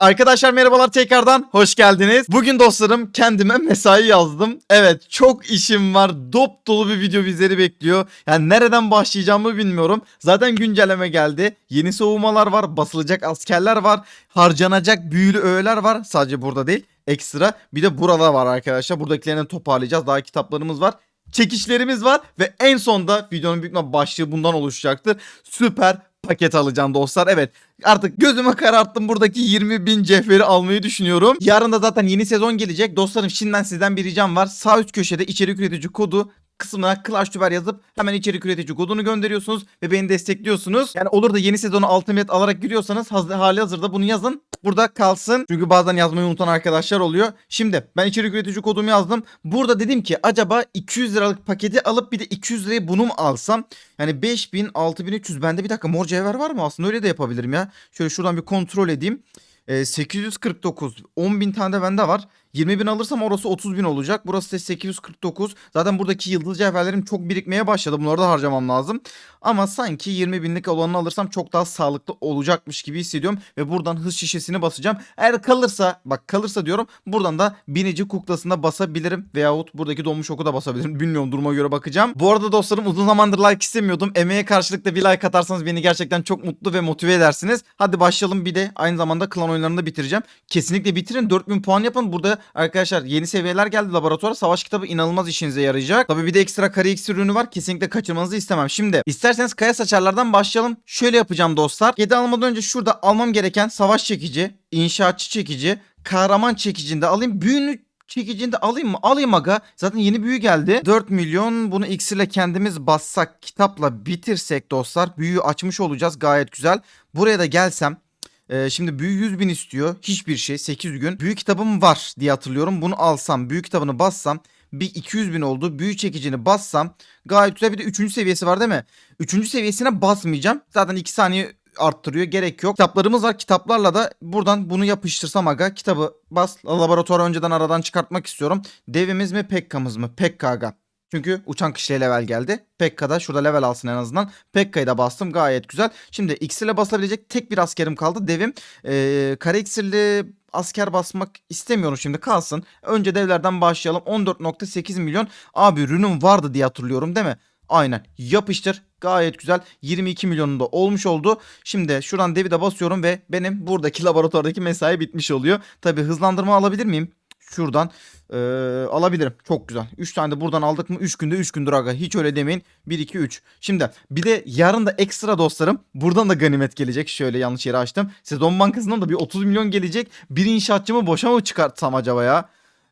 Arkadaşlar merhabalar tekrardan hoş geldiniz. Bugün dostlarım kendime mesai yazdım. Evet çok işim var. Dop dolu bir video bizleri bekliyor. Yani nereden başlayacağımı bilmiyorum. Zaten güncelleme geldi. Yeni soğumalar var. Basılacak askerler var. Harcanacak büyülü öğeler var. Sadece burada değil. Ekstra bir de burada var arkadaşlar. Buradakilerini toparlayacağız. Daha kitaplarımız var. Çekişlerimiz var ve en sonda videonun büyük başlığı bundan oluşacaktır. Süper paket alacağım dostlar. Evet artık gözüme kararttım buradaki 20 bin cevheri almayı düşünüyorum. Yarın da zaten yeni sezon gelecek. Dostlarım şimdiden sizden bir ricam var. Sağ üst köşede içerik üretici kodu kısmına Clash Tüber yazıp hemen içerik üretici kodunu gönderiyorsunuz ve beni destekliyorsunuz. Yani olur da yeni sezonu Ultimate alarak giriyorsanız haz- hali hazırda bunu yazın. Burada kalsın. Çünkü bazen yazmayı unutan arkadaşlar oluyor. Şimdi ben içerik üretici kodumu yazdım. Burada dedim ki acaba 200 liralık paketi alıp bir de 200 liraya bunu mu alsam? Yani 5000, 6300 bende bir dakika mor cevher var mı? Aslında öyle de yapabilirim ya. Şöyle şuradan bir kontrol edeyim. Ee, 849 10 bin tane de bende var. 20 bin alırsam orası 30 bin olacak. Burası da 849. Zaten buradaki yıldız cevherlerim çok birikmeye başladı. Bunları da harcamam lazım. Ama sanki 20 binlik olanını alırsam çok daha sağlıklı olacakmış gibi hissediyorum. Ve buradan hız şişesini basacağım. Eğer kalırsa bak kalırsa diyorum buradan da binici kuklasına basabilirim. Veyahut buradaki donmuş oku da basabilirim. Bilmiyorum duruma göre bakacağım. Bu arada dostlarım uzun zamandır like istemiyordum. Emeğe karşılık da bir like atarsanız beni gerçekten çok mutlu ve motive edersiniz. Hadi başlayalım bir de aynı zamanda klan oyunlarını da bitireceğim. Kesinlikle bitirin 4000 puan yapın. Burada arkadaşlar yeni seviyeler geldi laboratuvara. Savaş kitabı inanılmaz işinize yarayacak. Tabii bir de ekstra kare iksir ürünü var. Kesinlikle kaçırmanızı istemem. Şimdi isterseniz kaya saçarlardan başlayalım. Şöyle yapacağım dostlar. 7 almadan önce şurada almam gereken savaş çekici, inşaatçı çekici, kahraman çekicini de alayım. Büyünü çekicini de alayım mı? Alayım aga. Zaten yeni büyü geldi. 4 milyon bunu iksirle kendimiz bassak kitapla bitirsek dostlar büyüyü açmış olacağız gayet güzel. Buraya da gelsem ee, şimdi büyü 100 bin istiyor. Hiçbir şey 8 gün. Büyü kitabım var diye hatırlıyorum. Bunu alsam büyü kitabını bassam bir 200 bin oldu. Büyü çekicini bassam gayet güzel bir de 3. seviyesi var değil mi? 3. seviyesine basmayacağım. Zaten 2 saniye arttırıyor. Gerek yok. Kitaplarımız var. Kitaplarla da buradan bunu yapıştırsam aga. Kitabı bas. Laboratuvarı önceden aradan çıkartmak istiyorum. Devimiz mi Pekka'mız mı? Pekka aga. Çünkü uçan kişiye level geldi. Pekka da şurada level alsın en azından. Pekka'yı da bastım gayet güzel. Şimdi iksirle basabilecek tek bir askerim kaldı. Devim ee, kare iksirli asker basmak istemiyorum şimdi kalsın. Önce devlerden başlayalım. 14.8 milyon. Abi ürünüm vardı diye hatırlıyorum değil mi? Aynen yapıştır gayet güzel 22 milyonunda olmuş oldu. Şimdi şuradan devi de basıyorum ve benim buradaki laboratuvardaki mesai bitmiş oluyor. Tabi hızlandırma alabilir miyim? Şuradan ee, alabilirim. Çok güzel. 3 tane de buradan aldık mı 3 günde 3 gündür aga. Hiç öyle demeyin. 1 2 3. Şimdi bir de yarın da ekstra dostlarım buradan da ganimet gelecek. Şöyle yanlış yere açtım. Sezon bankasından da bir 30 milyon gelecek. Bir inşaatçımı boşa mı çıkartsam acaba ya?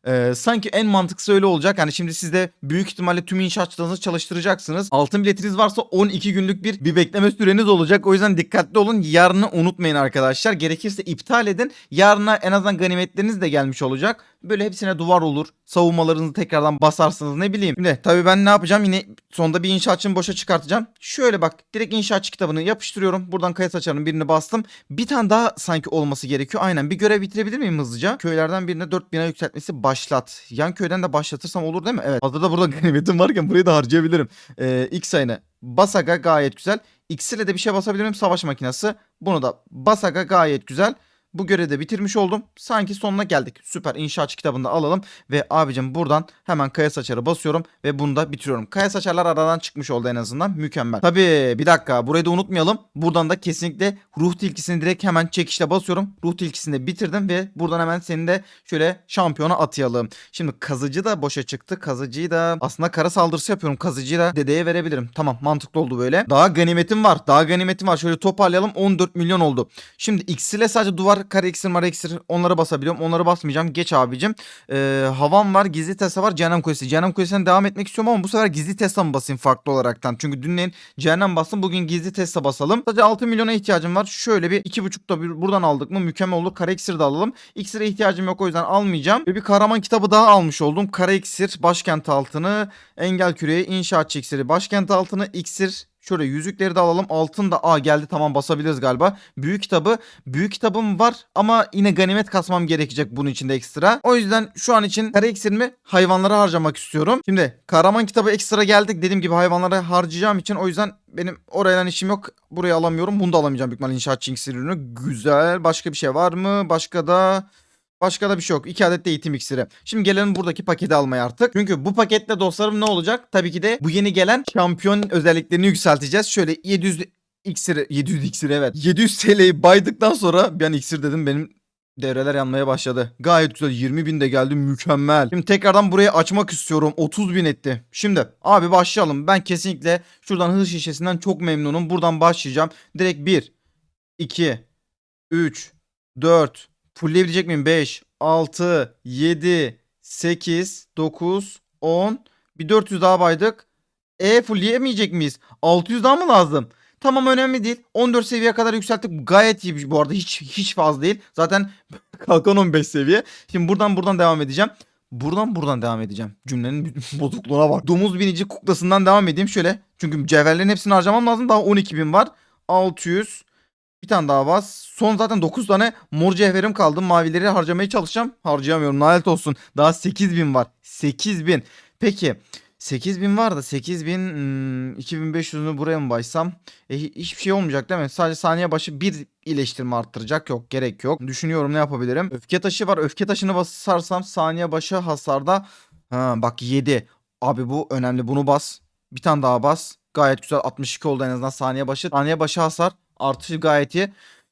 Ee, sanki en mantıklısı öyle olacak. Yani şimdi siz de büyük ihtimalle tüm inşaatçılarınızı çalıştıracaksınız. Altın biletiniz varsa 12 günlük bir bir bekleme süreniz olacak. O yüzden dikkatli olun. Yarını unutmayın arkadaşlar. Gerekirse iptal edin. Yarına en azından ganimetleriniz de gelmiş olacak. Böyle hepsine duvar olur. Savunmalarınızı tekrardan basarsınız ne bileyim. Şimdi tabii ben ne yapacağım? Yine sonunda bir inşaatçımı boşa çıkartacağım. Şöyle bak direkt inşaatçı kitabını yapıştırıyorum. Buradan kayıt açarım birini bastım. Bir tane daha sanki olması gerekiyor. Aynen bir görev bitirebilir miyim hızlıca? Köylerden birine 4 bina yükseltmesi başlat. Yan köyden de başlatırsam olur değil mi? Evet. Hazırda burada ganimetim varken burayı da harcayabilirim. Ee, X sayını Basaga gayet güzel. X'ile de bir şey basabilirim savaş makinesi. Bunu da Basaga gayet güzel. Bu görevi de bitirmiş oldum. Sanki sonuna geldik. Süper inşaatçı kitabını da alalım. Ve abicim buradan hemen kaya saçarı basıyorum. Ve bunu da bitiriyorum. Kaya saçarlar aradan çıkmış oldu en azından. Mükemmel. Tabii bir dakika burayı da unutmayalım. Buradan da kesinlikle ruh tilkisini direkt hemen çekişle basıyorum. Ruh tilkisini de bitirdim. Ve buradan hemen seni de şöyle şampiyona atayalım. Şimdi kazıcı da boşa çıktı. Kazıcıyı da aslında kara saldırısı yapıyorum. Kazıcıyı da dedeye verebilirim. Tamam mantıklı oldu böyle. Daha ganimetim var. Daha ganimetim var. Şöyle toparlayalım. 14 milyon oldu. Şimdi X ile sadece duvar kare iksir mara iksir onları basabiliyorum. Onları basmayacağım. Geç abicim. Ee, havam var. Gizli Tesla var. Cehennem Kulesi. Cehennem Kulesi'ne devam etmek istiyorum ama bu sefer gizli Tesla mı basayım farklı olaraktan? Çünkü dünleyin cehennem bastım. Bugün gizli Tesla basalım. Sadece 6 milyona ihtiyacım var. Şöyle bir 2.5 da bir buradan aldık mı mükemmel olur. Kara iksir de alalım. İksire ihtiyacım yok o yüzden almayacağım. Ve bir kahraman kitabı daha almış oldum. Kara iksir, başkent altını, engel küreği, inşaatçı iksiri, başkent altını, iksir, Şöyle yüzükleri de alalım. Altın da aa geldi tamam basabiliriz galiba. Büyük kitabı. Büyük kitabım var ama yine ganimet kasmam gerekecek bunun içinde ekstra. O yüzden şu an için kara iksirimi hayvanlara harcamak istiyorum. Şimdi kahraman kitabı ekstra geldik. Dediğim gibi hayvanlara harcayacağım için o yüzden benim orayla işim yok. Burayı alamıyorum. Bunu da alamayacağım büyük ihtimalle inşaatçı iksir. Güzel. Başka bir şey var mı? Başka da Başka da bir şey yok. 2 adet de eğitim iksiri. Şimdi gelelim buradaki paketi almaya artık. Çünkü bu paketle dostlarım ne olacak? Tabii ki de bu yeni gelen şampiyon özelliklerini yükselteceğiz. Şöyle 700 iksiri 700 iksir evet. 700 TL'yi baydıktan sonra ben iksir dedim benim devreler yanmaya başladı. Gayet güzel 20 bin de geldi mükemmel. Şimdi tekrardan burayı açmak istiyorum. 30 bin etti. Şimdi abi başlayalım. Ben kesinlikle şuradan hız şişesinden çok memnunum. Buradan başlayacağım. Direkt 1, 2, 3, 4, Fullleyebilecek miyim? 5, 6, 7, 8, 9, 10. Bir 400 daha baydık. E fullleyemeyecek miyiz? 600 daha mı lazım? Tamam önemli değil. 14 seviye kadar yükselttik. Gayet iyi bu arada. Hiç hiç fazla değil. Zaten kalkan 15 seviye. Şimdi buradan buradan devam edeceğim. Buradan buradan devam edeceğim. Cümlenin bozukluğuna bak. Domuz binici kuklasından devam edeyim şöyle. Çünkü cevherlerin hepsini harcamam lazım. Daha 12 bin var. 600. Bir tane daha bas. Son zaten 9 tane mor cevherim kaldı. Mavileri harcamaya çalışacağım. Harcayamıyorum. Lanet olsun. Daha 8000 var. 8000. Peki. 8000 var da 8000 hmm, 2500'ünü buraya mı baysam? E, hi- hiçbir şey olmayacak değil mi? Sadece saniye başı bir iyileştirme arttıracak. Yok gerek yok. Düşünüyorum ne yapabilirim. Öfke taşı var. Öfke taşını basarsam saniye başı hasarda. Ha, bak 7. Abi bu önemli. Bunu bas. Bir tane daha bas. Gayet güzel 62 oldu en azından saniye başı. Saniye başı hasar artışı gayet iyi.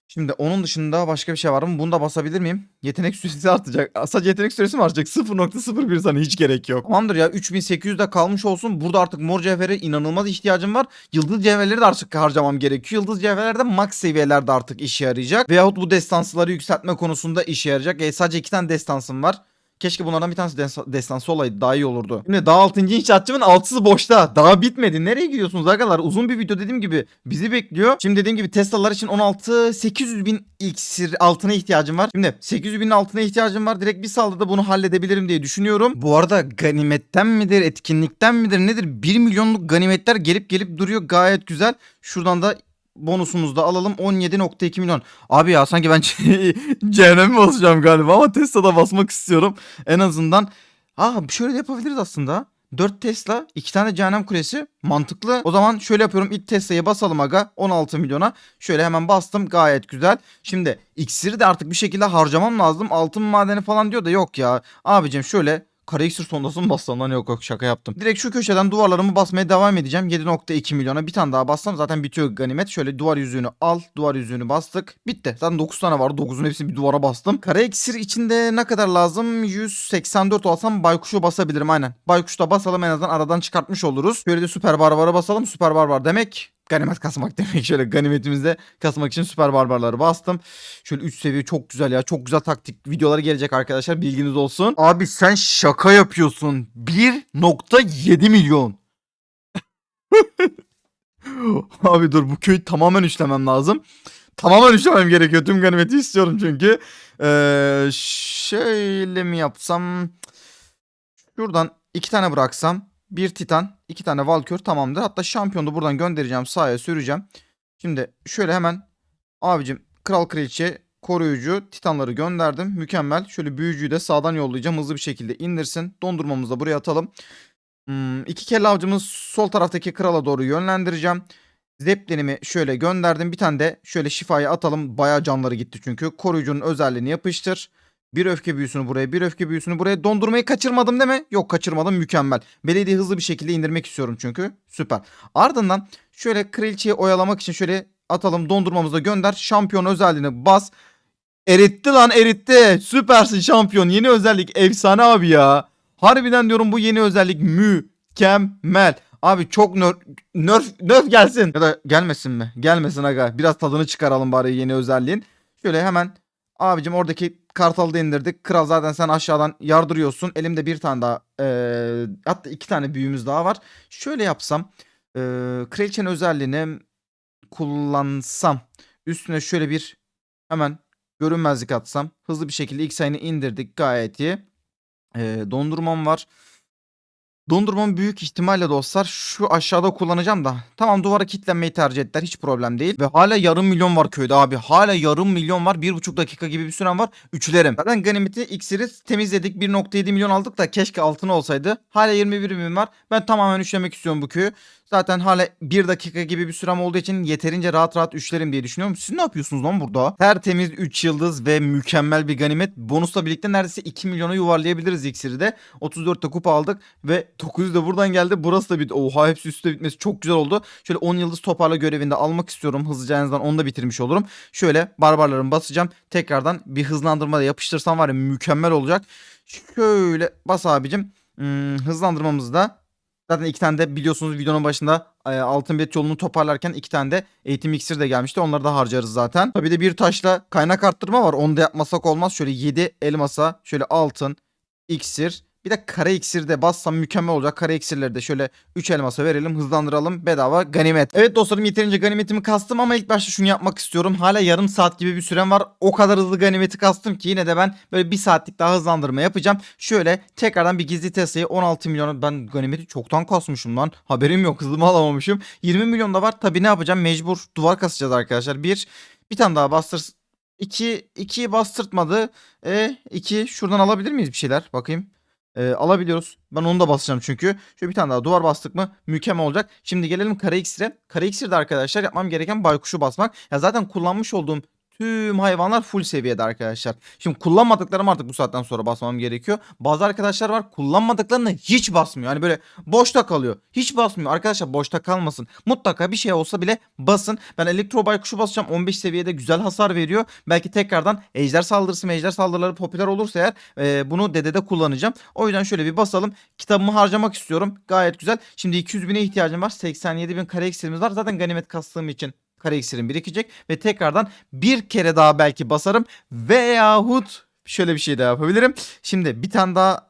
Şimdi onun dışında başka bir şey var mı? Bunu da basabilir miyim? Yetenek süresi artacak. Sadece yetenek süresi mi artacak? 0.01 sana hiç gerek yok. Tamamdır ya 3800'de kalmış olsun. Burada artık mor cevhere inanılmaz ihtiyacım var. Yıldız cevherleri de artık harcamam gerekiyor. Yıldız cevherler de max seviyelerde artık işe yarayacak. Veyahut bu destansları yükseltme konusunda işe yarayacak. E, sadece iki tane destansım var. Keşke bunlardan bir tanesi desta- destansı olaydı daha iyi olurdu. Şimdi daha 6. inşaatçımın altısı boşta. Daha bitmedi. Nereye gidiyorsunuz arkadaşlar? Uzun bir video dediğim gibi bizi bekliyor. Şimdi dediğim gibi Tesla'lar için 16 800 bin iksir altına ihtiyacım var. Şimdi 800 binin altına ihtiyacım var. Direkt bir saldırıda bunu halledebilirim diye düşünüyorum. Bu arada ganimetten midir, etkinlikten midir nedir? 1 milyonluk ganimetler gelip gelip duruyor. Gayet güzel. Şuradan da bonusumuzu da alalım 17.2 milyon. Abi ya sanki ben cehenneme basacağım galiba ama Tesla'da basmak istiyorum. En azından Aa şöyle de yapabiliriz aslında. 4 Tesla, 2 tane cehennem kulesi. Mantıklı. O zaman şöyle yapıyorum. İlk Tesla'yı basalım aga. 16 milyona. Şöyle hemen bastım. Gayet güzel. Şimdi iksiri de artık bir şekilde harcamam lazım. Altın madeni falan diyor da yok ya. Abicim şöyle Kara iksir sondası mı bassam lan yok yok şaka yaptım. Direkt şu köşeden duvarlarımı basmaya devam edeceğim. 7.2 milyona bir tane daha bassam zaten bitiyor ganimet. Şöyle duvar yüzüğünü al. Duvar yüzüğünü bastık. Bitti. Zaten 9 tane var. 9'un hepsini bir duvara bastım. İksir içinde ne kadar lazım? 184 olsam baykuşu basabilirim aynen. Baykuşu basalım en azından aradan çıkartmış oluruz. Şöyle de süper barbara basalım. Süper barbar demek ganimet kasmak demek. Şöyle ganimetimizde kasmak için süper barbarları bastım. Şöyle 3 seviye çok güzel ya. Çok güzel taktik videoları gelecek arkadaşlar. Bilginiz olsun. Abi sen şaka yapıyorsun. 1.7 milyon. Abi dur bu köyü tamamen üçlemem lazım. Tamamen üçlemem gerekiyor. Tüm ganimeti istiyorum çünkü. Ee, şöyle mi yapsam? Şuradan iki tane bıraksam. Bir titan, iki tane valkür tamamdır. Hatta şampiyonu da buradan göndereceğim. Sahaya süreceğim. Şimdi şöyle hemen abicim kral kraliçe koruyucu titanları gönderdim. Mükemmel. Şöyle büyücüyü de sağdan yollayacağım. Hızlı bir şekilde indirsin. Dondurmamızı da buraya atalım. Hmm, iki kelle avcımız sol taraftaki krala doğru yönlendireceğim. Zeplinimi şöyle gönderdim. Bir tane de şöyle şifayı atalım. Bayağı canları gitti çünkü. Koruyucunun özelliğini yapıştır. Bir öfke büyüsünü buraya, bir öfke büyüsünü buraya. Dondurmayı kaçırmadım değil mi? Yok kaçırmadım. Mükemmel. Belediye hızlı bir şekilde indirmek istiyorum çünkü. Süper. Ardından şöyle kraliçeyi oyalamak için şöyle atalım. Dondurmamızı gönder. Şampiyon özelliğini bas. Eritti lan eritti. Süpersin şampiyon. Yeni özellik efsane abi ya. Harbiden diyorum bu yeni özellik mükemmel. Abi çok nör, nerf, nerf gelsin. Ya da gelmesin mi? Gelmesin aga. Biraz tadını çıkaralım bari yeni özelliğin. Şöyle hemen abicim oradaki kartalı da indirdik. Kral zaten sen aşağıdan yardırıyorsun. Elimde bir tane daha eee, hatta iki tane büyüğümüz daha var. Şöyle yapsam eee kraliçenin özelliğini kullansam üstüne şöyle bir hemen görünmezlik atsam hızlı bir şekilde ilk sayını indirdik gayet iyi. Eee, dondurmam var. Dondurmamı büyük ihtimalle dostlar şu aşağıda kullanacağım da. Tamam duvara kilitlenmeyi tercih ettiler hiç problem değil. Ve hala yarım milyon var köyde abi. Hala yarım milyon var. Bir buçuk dakika gibi bir süren var. Üçlerim. Zaten ganimeti iksiri temizledik. 1.7 milyon aldık da keşke altın olsaydı. Hala 21 bin var. Ben tamamen üçlemek istiyorum bu köyü. Zaten hala 1 dakika gibi bir sürem olduğu için yeterince rahat rahat üçlerim diye düşünüyorum. Siz ne yapıyorsunuz lan burada? Tertemiz 3 yıldız ve mükemmel bir ganimet. Bonusla birlikte neredeyse 2 milyona yuvarlayabiliriz iksiri de. 34'te kupa aldık ve 900 de buradan geldi. Burası da bir oha hepsi üstte bitmesi çok güzel oldu. Şöyle 10 yıldız toparla görevinde almak istiyorum. Hızlıca en azından onu da bitirmiş olurum. Şöyle barbarlarımı basacağım. Tekrardan bir hızlandırma da yapıştırsam var ya mükemmel olacak. Şöyle bas abicim. Hmm, hızlandırmamızı da Zaten iki tane de biliyorsunuz videonun başında e, altın bet yolunu toparlarken iki tane de eğitim iksir de gelmişti. Onları da harcarız zaten. Tabii de bir taşla kaynak arttırma var. Onu da yapmasak olmaz. Şöyle 7 elmasa, şöyle altın, iksir. Bir de kara iksir de bassam mükemmel olacak. Kara iksirleri de şöyle 3 elmasa verelim hızlandıralım bedava ganimet. Evet dostlarım yeterince ganimetimi kastım ama ilk başta şunu yapmak istiyorum. Hala yarım saat gibi bir sürem var. O kadar hızlı ganimeti kastım ki yine de ben böyle bir saatlik daha hızlandırma yapacağım. Şöyle tekrardan bir gizli Tesla'yı 16 milyona ben ganimeti çoktan kasmışım lan. Haberim yok hızımı alamamışım. 20 milyon da var. Tabii ne yapacağım mecbur duvar kasacağız arkadaşlar. Bir bir tane daha bastır 2 2'yi bastırtmadı. E 2 şuradan alabilir miyiz bir şeyler? Bakayım. E, alabiliyoruz. Ben onu da basacağım çünkü. Şöyle bir tane daha duvar bastık mı mükemmel olacak. Şimdi gelelim kara iksire. Kara iksirde arkadaşlar yapmam gereken baykuşu basmak. Ya zaten kullanmış olduğum tüm hayvanlar full seviyede arkadaşlar. Şimdi kullanmadıklarım artık bu saatten sonra basmam gerekiyor. Bazı arkadaşlar var kullanmadıklarını hiç basmıyor. Hani böyle boşta kalıyor. Hiç basmıyor. Arkadaşlar boşta kalmasın. Mutlaka bir şey olsa bile basın. Ben elektro baykuşu basacağım. 15 seviyede güzel hasar veriyor. Belki tekrardan ejder saldırısı ejder saldırıları popüler olursa eğer e, bunu dedede kullanacağım. O yüzden şöyle bir basalım. Kitabımı harcamak istiyorum. Gayet güzel. Şimdi 200 bine ihtiyacım var. 87 bin kare eksirimiz var. Zaten ganimet kastığım için kare iksirim birikecek ve tekrardan bir kere daha belki basarım veyahut şöyle bir şey daha yapabilirim. Şimdi bir tane daha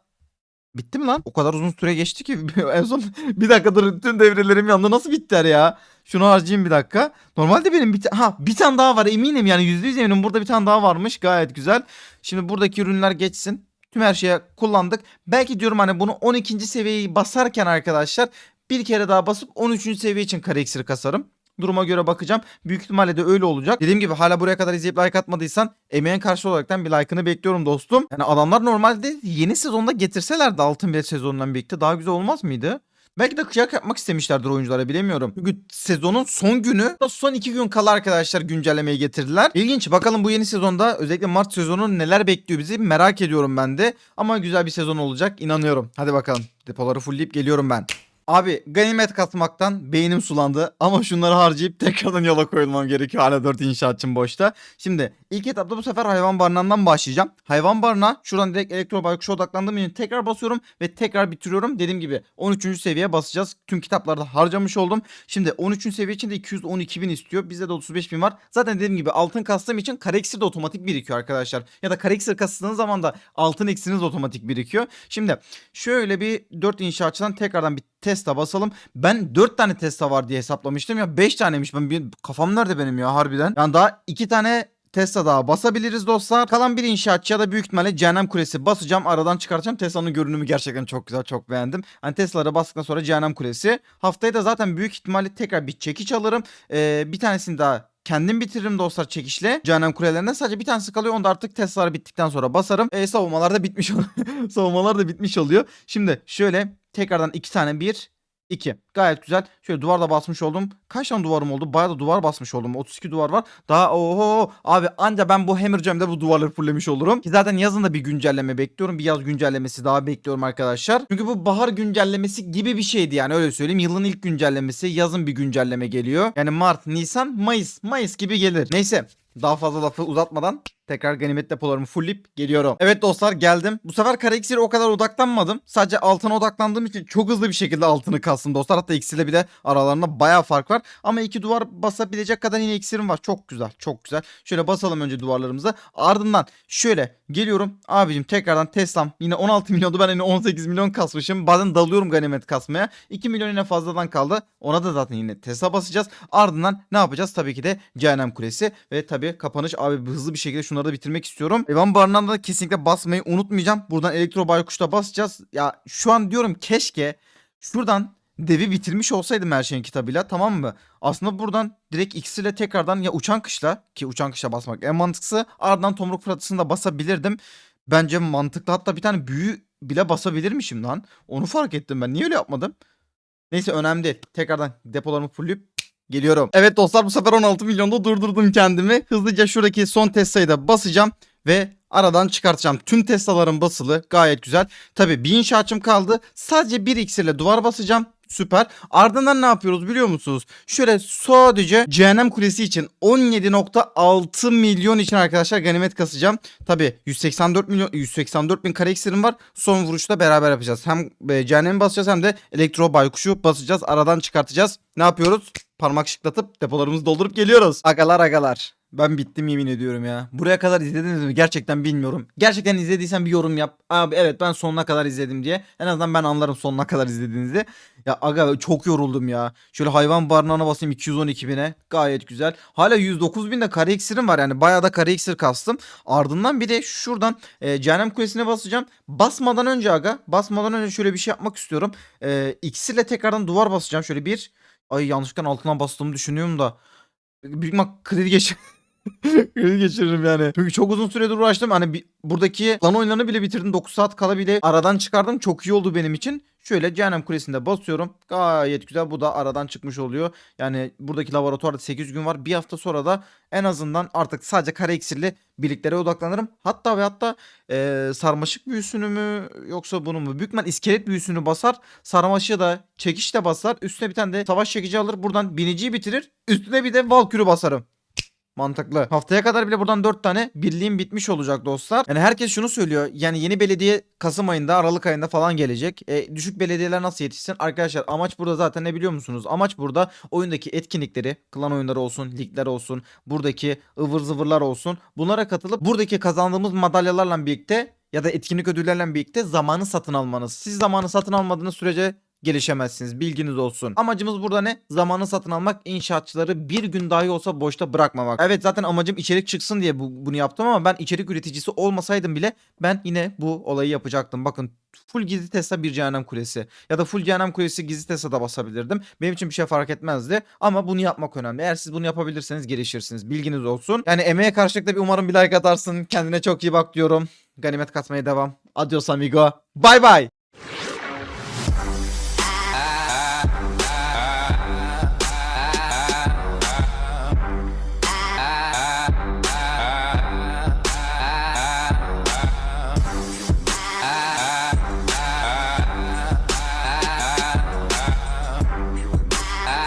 bitti mi lan? O kadar uzun süre geçti ki en son bir dakikadır tüm devrelerim yanında nasıl bittiler ya? Şunu harcayayım bir dakika. Normalde benim bir ha bir tane daha var eminim yani yüzde yüz eminim burada bir tane daha varmış gayet güzel. Şimdi buradaki ürünler geçsin. Tüm her şeye kullandık. Belki diyorum hani bunu 12. seviyeyi basarken arkadaşlar bir kere daha basıp 13. seviye için kare iksiri kasarım. Duruma göre bakacağım. Büyük ihtimalle de öyle olacak. Dediğim gibi hala buraya kadar izleyip like atmadıysan emeğin karşı olaraktan bir like'ını bekliyorum dostum. Yani adamlar normalde yeni sezonda getirselerdi altın bilet sezonundan birlikte daha güzel olmaz mıydı? Belki de kıyak yapmak istemişlerdir oyunculara bilemiyorum. Çünkü sezonun son günü son iki gün kala arkadaşlar güncellemeyi getirdiler. İlginç bakalım bu yeni sezonda özellikle Mart sezonu neler bekliyor bizi merak ediyorum ben de. Ama güzel bir sezon olacak inanıyorum. Hadi bakalım depoları fullleyip geliyorum ben. Abi ganimet katmaktan beynim sulandı ama şunları harcayıp tekrardan yola koyulmam gerekiyor hala 4 inşaatçım boşta. Şimdi ilk etapta bu sefer hayvan barınağından başlayacağım. Hayvan barınağı şuradan direkt elektro baykuşa odaklandığım için tekrar basıyorum ve tekrar bitiriyorum. Dediğim gibi 13. seviyeye basacağız. Tüm kitaplarda harcamış oldum. Şimdi 13. seviye için de 212 bin istiyor. Bizde de 35 bin var. Zaten dediğim gibi altın kastığım için kare iksir de otomatik birikiyor arkadaşlar. Ya da kare iksir kastığınız zaman da altın iksiriniz otomatik birikiyor. Şimdi şöyle bir 4 inşaatçıdan tekrardan bir Tesla basalım. Ben 4 tane Tesla var diye hesaplamıştım ya 5 taneymiş. Ben bir, kafam nerede benim ya harbiden. Yani daha 2 tane Tesla daha basabiliriz dostlar. Kalan bir inşaatçı ya da büyük ihtimalle cehennem kulesi basacağım. Aradan çıkartacağım. Tesla'nın görünümü gerçekten çok güzel. Çok beğendim. Hani Tesla'lara bastıktan sonra cehennem kulesi. Haftaya da zaten büyük ihtimalle tekrar bir çekiç alırım. Ee, bir tanesini daha kendim bitiririm dostlar çekişle. Cehennem kulelerinde sadece bir tanesi kalıyor. Onu da artık Tesla'lar bittikten sonra basarım. E, savunmalar da bitmiş oluyor. savunmalar da bitmiş oluyor. Şimdi şöyle tekrardan iki tane bir 2. Gayet güzel. Şöyle duvarda basmış oldum. Kaç tane duvarım oldu? Bayağı da duvar basmış oldum. 32 duvar var. Daha oho abi anca ben bu Hammer Jam'de bu duvarları fullemiş olurum. Ki zaten yazın da bir güncelleme bekliyorum. Bir yaz güncellemesi daha bekliyorum arkadaşlar. Çünkü bu bahar güncellemesi gibi bir şeydi yani öyle söyleyeyim. Yılın ilk güncellemesi. Yazın bir güncelleme geliyor. Yani Mart, Nisan, Mayıs. Mayıs gibi gelir. Neyse. Daha fazla lafı uzatmadan tekrar ganimet depolarımı fullleyip geliyorum. Evet dostlar geldim. Bu sefer kara iksiri o kadar odaklanmadım. Sadece altına odaklandığım için çok hızlı bir şekilde altını kastım dostlar. Hatta iksirle bir de aralarında baya fark var. Ama iki duvar basabilecek kadar yine iksirim var. Çok güzel çok güzel. Şöyle basalım önce duvarlarımıza. Ardından şöyle geliyorum. Abicim tekrardan Tesla'm yine 16 milyondu. Ben yine 18 milyon kasmışım. Bazen dalıyorum ganimet kasmaya. 2 milyon yine fazladan kaldı. Ona da zaten yine Tesla basacağız. Ardından ne yapacağız? Tabii ki de Cehennem Kulesi ve tabii kapanış. Abi hızlı bir şekilde şunu şunları da bitirmek istiyorum. Hayvan barınağında da kesinlikle basmayı unutmayacağım. Buradan elektro baykuşta basacağız. Ya şu an diyorum keşke şuradan devi bitirmiş olsaydım her şeyin kitabıyla tamam mı? Aslında buradan direkt ikisiyle tekrardan ya uçan kışla ki uçan kışla basmak en mantıklısı ardından tomruk fırtısını da basabilirdim. Bence mantıklı hatta bir tane büyü bile basabilirmişim lan. Onu fark ettim ben. Niye öyle yapmadım? Neyse önemli değil. Tekrardan depolarımı fullleyip geliyorum. Evet dostlar bu sefer 16 milyonda durdurdum kendimi. Hızlıca şuradaki son Tesla'yı da basacağım ve aradan çıkartacağım. Tüm Tesla'larım basılı gayet güzel. Tabi bir inşaatçım kaldı. Sadece bir iksirle duvar basacağım. Süper. Ardından ne yapıyoruz biliyor musunuz? Şöyle sadece Cehennem Kulesi için 17.6 milyon için arkadaşlar ganimet kasacağım. Tabi 184 milyon 184 bin kare iksirim var. Son vuruşta beraber yapacağız. Hem e, cehennemi basacağız hem de elektro baykuşu basacağız. Aradan çıkartacağız. Ne yapıyoruz? Parmak şıklatıp depolarımızı doldurup geliyoruz. Agalar agalar. Ben bittim yemin ediyorum ya. Buraya kadar izlediniz mi? Gerçekten bilmiyorum. Gerçekten izlediysen bir yorum yap. Abi evet ben sonuna kadar izledim diye. En azından ben anlarım sonuna kadar izlediğinizi. Ya aga çok yoruldum ya. Şöyle hayvan barınağına basayım 212 bine. Gayet güzel. Hala 109 binde kare iksirim var yani. Bayağı da kare iksir kastım. Ardından bir de şuradan e, Cehennem Kulesi'ne basacağım. Basmadan önce aga. Basmadan önce şöyle bir şey yapmak istiyorum. E, iksirle tekrardan duvar basacağım. Şöyle bir. Ay yanlışlıkla altından bastığımı düşünüyorum da. Büyük kredi geç kredi geçiririm yani. Çünkü çok uzun süredir uğraştım. Hani bir, buradaki lan oyunlarını bile bitirdim. 9 saat kala bile aradan çıkardım. Çok iyi oldu benim için. Şöyle Cehennem Kulesi'nde basıyorum. Gayet güzel. Bu da aradan çıkmış oluyor. Yani buradaki laboratuvarda 8 gün var. Bir hafta sonra da en azından artık sadece kare iksirli birliklere odaklanırım. Hatta ve hatta eee, sarmaşık büyüsünü mü yoksa bunu mu? Büyük ihtimal iskelet büyüsünü basar. Sarmaşığı da çekiç de basar. Üstüne bir tane de savaş çekici alır. Buradan biniciyi bitirir. Üstüne bir de Valkür'ü basarım. Mantıklı. Haftaya kadar bile buradan 4 tane birliğim bitmiş olacak dostlar. Yani herkes şunu söylüyor. Yani yeni belediye Kasım ayında, Aralık ayında falan gelecek. E, düşük belediyeler nasıl yetişsin? Arkadaşlar amaç burada zaten ne biliyor musunuz? Amaç burada oyundaki etkinlikleri, klan oyunları olsun, ligler olsun, buradaki ıvır zıvırlar olsun. Bunlara katılıp buradaki kazandığımız madalyalarla birlikte ya da etkinlik ödüllerle birlikte zamanı satın almanız. Siz zamanı satın almadığınız sürece gelişemezsiniz. Bilginiz olsun. Amacımız burada ne? Zamanı satın almak, inşaatçıları bir gün dahi olsa boşta bırakmamak. Evet zaten amacım içerik çıksın diye bu, bunu yaptım ama ben içerik üreticisi olmasaydım bile ben yine bu olayı yapacaktım. Bakın full gizli Tesla bir cehennem kulesi ya da full cehennem kulesi gizli Tesla'da basabilirdim. Benim için bir şey fark etmezdi ama bunu yapmak önemli. Eğer siz bunu yapabilirseniz gelişirsiniz. Bilginiz olsun. Yani emeğe karşılık da bir umarım bir like atarsın. Kendine çok iyi bak diyorum. Ganimet katmaya devam. Adios amigo. Bye bye.